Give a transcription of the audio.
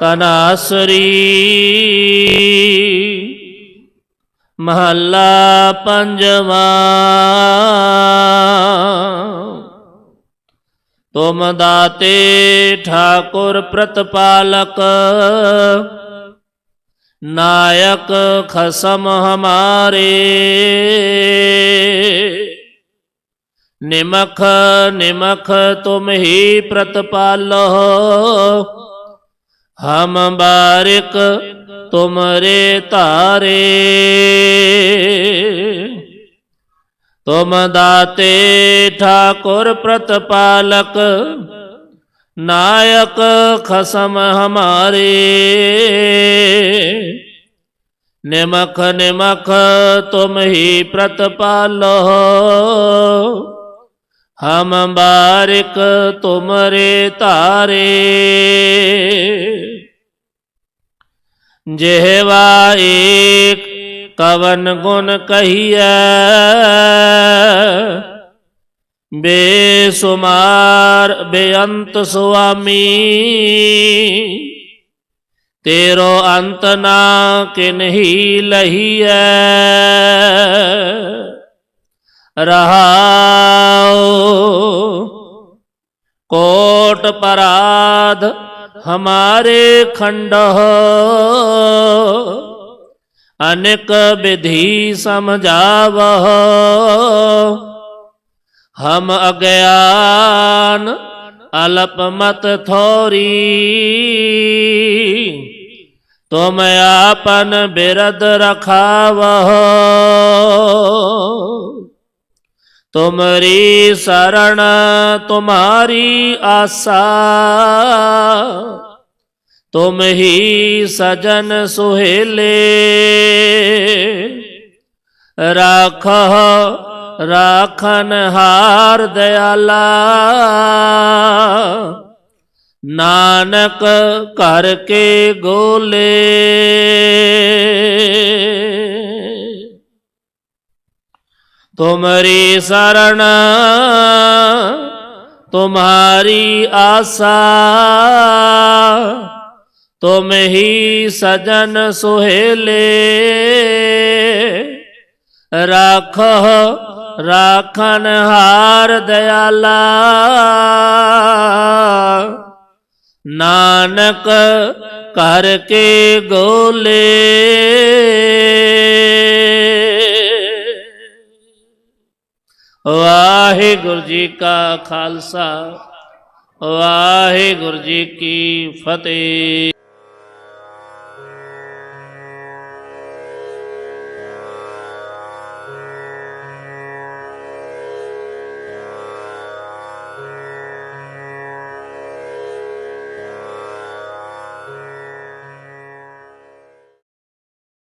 ਤਨਾਸਰੀ ਮਹੱਲਾ ਪੰਜਵਾ। ਤੁਮ ਦਾਤੇ ਠਾਕੁਰ ਪ੍ਰਤਪਾਲਕ, ਨਾਇਕ ਖਸਮ ਹਮਾਰੇ। ਨਿਮਖ ਨਿਮਖ ਤੁਮ ਹੀ ਪ੍ਰਤਪਾਲੋ ਹਮ ਬਾਰਿਕ ਤੁਮਰੇ ਧਾਰੇ। ਤੁਮ ਦਾਤੇ ਠਾਕੁਰ ਪ੍ਰਤਪਾਲਕ, ਨਾਇਕ ਖਸਮ ਹਮਾਰੇ। ਨਿਮਖ ਨਿਮਖ ਤੁਮ ਹੀ ਪ੍ਰਤਪਾਲੋ। ਹਮ ਬਾਰਿਕ ਤੁਮਰੇ ਧਾਰੇ। जेहवा एक कवन गुण कहिया। बेसुमार बेअंत स्वामी तेरो अंत ना कि नहीं लहिया। रहा कोट पराध हमारे खंड हो ਅਨੇਕ ਵਿਧੀ ਸਮਝਾਵਹ। ਹਮ ਅਗਿਆਨ ਅਲਪ ਮਤ ਥੋਰੀ। ਤੁਮ ਆਪਨ ਬਿਰਦ ਰਖਾਵਹ। ਤੁਮਰੀ ਸਰਣ ਤੁਮਾਰੀ ਆਸਾ। ਤੁਮ ਹੀ ਸਜਨ ਸੁਹੇਲੇ। ਰਾਖਹ ਰਾਖਨ ਹਾਰ ਦਿਆਲਾ। ਨਾਨਕ ਕਰ ਕੇ ਗੋਲੇ। ਤੁਮਰੀ ਸਰਣ ਤੁਮਾਰੀ ਆਸਾ। ਤੁਮ ਹੀ ਸਜਨ ਸੁਹੇਲੇ, ਰਾਖਹ ਰਾਖਨ ਹਾਰ ਦਿਆਲਾ। ਨਾਨਕ ਕਰ ਗੋਲੇ। ਵਾਹਿਗੁਰੂ ਜੀ ਕਾ ਖਾਲਸਾ, ਵਾਹਿਗੁਰੂ ਜੀ ਕੀ ਫਤਿਹ।